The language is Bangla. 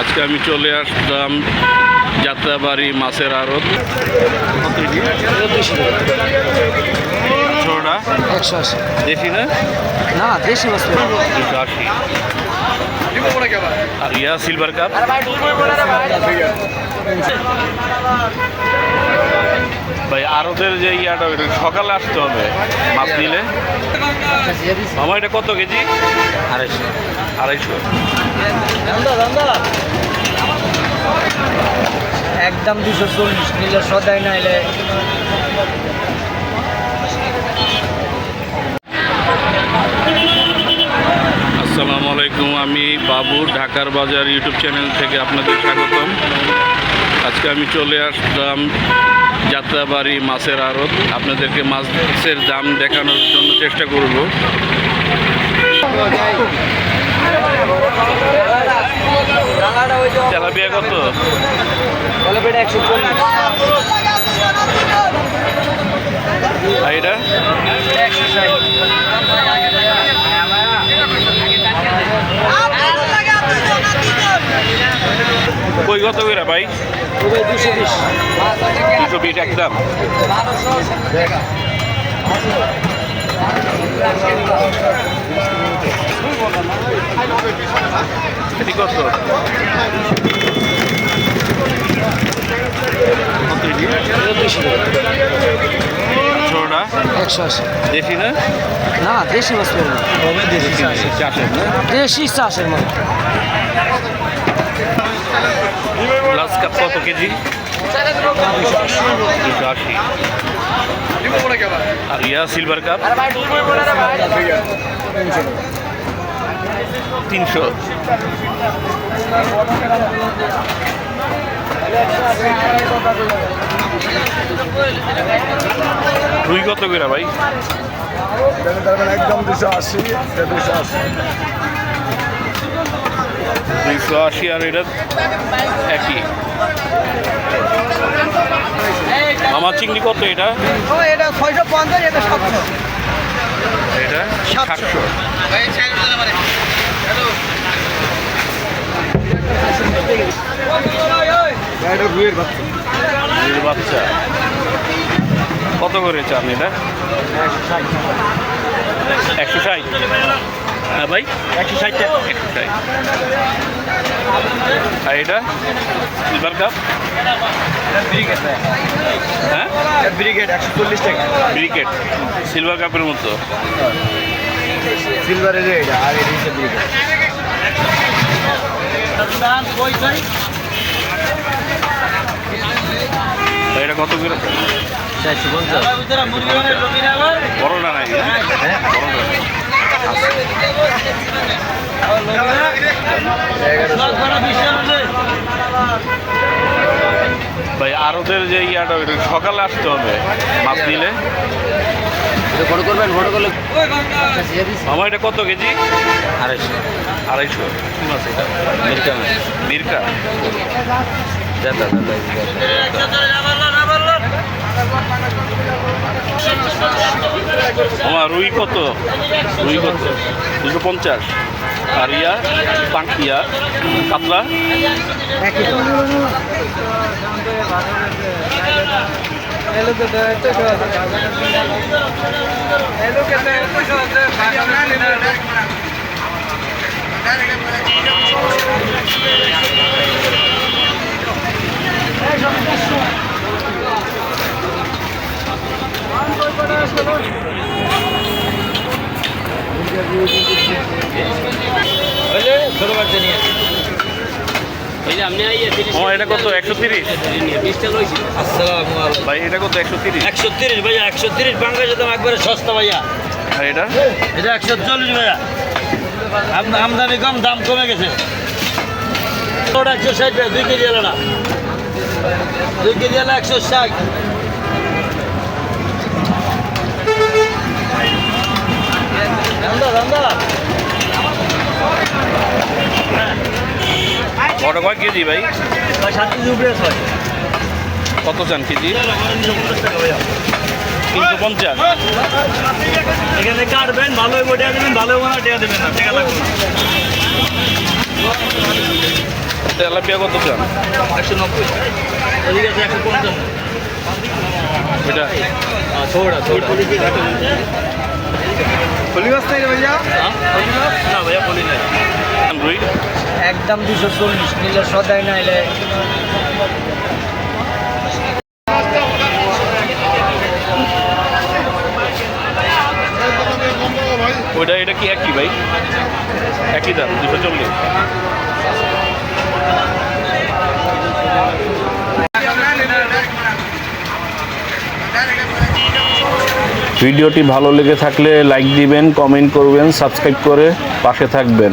আজকে আমি চলে আসলাম যাত্রাবাড়ি মাছের আড়ত। ছোটটা একশো আশি। দেশি না? না দেশি মাছ দুশো আশি। আর ইয়া সিলভার কাপ ভাই আরতের যে ইয়াটা ওইটা সকালে আসতে হবে। মাছ নিলে। আমার এটা কত কেজি? আড়াইশো। আড়াইশো। একদম দুশো চল্লিশ নিলে সদাই নাইলে আসসালামু আলাইকুম আমি বাবু ঢাকার বাজার ইউটিউব চ্যানেল থেকে আপনাদের স্বাগতম। আজকে আমি চলে আসলাম যাত্রাবাড়ি মাছের আড়ত। আপনাদেরকে মাছের দাম দেখানোর জন্য চেষ্টা করব। তেলাপিয়া কত? এটা কই কত করে ভাই দুবাই দুশো বিশ দুশো বিশ একদম এটি কত কত এটি? দুশো ছোটটা একশো আশি দেশি না না দেশি মাছ নেব। চাষের না দেশি চাষের মাছ গ্লাস কাপ কত কেজি? দুশো আশি। আর ইয়া সিলভার কাপ তিনশো। রুই কত করে ভাই? একদম দুশো আশি দুশো আশি। দুইশো আশি আর এটা একই। আমার চিংড়ি কত এটা? এটা ছয়শো পঞ্চাশ এটা সাতশো। এটা বাচ্চা। কত করে চান এটা? একশো ষাট। হ্যাঁ ভাই। একশো ষাট একশো ষাট আর এটা? সিলভার কাপ হ্যাঁ? ব্রিগেড একশো চল্লিশ টাকা। ব্রিকেট সিলভার কাপের মতো। সিলভারের এটা আর এটা হচ্ছে ব্রিগেড এটা কত করে? চারশো পঞ্চাশ। বড়টা নাই। হ্যাঁ। বড়টা নাই। ভাই আরতের যে ইয়াটা ওইটা সকালে আসতে হবে। মাছ নিলে। ফটো করবেন ফটো করলে আমার এটা কত কেজি? আড়াইশো। আড়াইশো। কি মাছ এটা মিরকা মিরকা যাতা মামা রুই কত? রুই কত? দুশো পঞ্চাশ। আর ইয়া পাং ইয়া কাতলা? একই ছোট বাচ্চা নিয়ে এটা কত? একশো তিরিশ? ভাই এটা কত? একশো তিরিশ? একশো তিরিশ ভাইয়া একশো তিরিশ বাংলাদেশের দাম একবারে সস্তা ভাইয়া। আর এটা? এটা একশো চল্লিশ ভাইয়া। আম- আমদানি কম দাম কমে গেছে। ওটা একশো ষাট ভাইয়া দুই কেজি এলো না দুই কেজি এলো একশো ষাট। ওটা কয় কেজি ভাই? সাত কেজি উপরে ছয় কত চান কেজি? তিনশো পঞ্চাশ। এখানে কাটবেন ভালো হইব টেয়া দেবেন ভালো হইব না টেয়া দেবেন না টেকা লাগবে তেলাপিয়া কত চান? একশো নব্বই। এদিকে আছে একশো পঞ্চান্ন এটা? ফলি মাছ নাই রে ভাইয়া? না ভাইয়া বলি না রুই? একদম দুশো চল্লিশ নিলে সদাই নাইলে। ওইটা এটা কি একই ভাই? একই দাম দুশো চল্লিশ। ভিডিওটি ভালো লেগে থাকলে লাইক দিবেন কমেন্ট করবেন সাবস্ক্রাইব করে পাশে থাকবেন।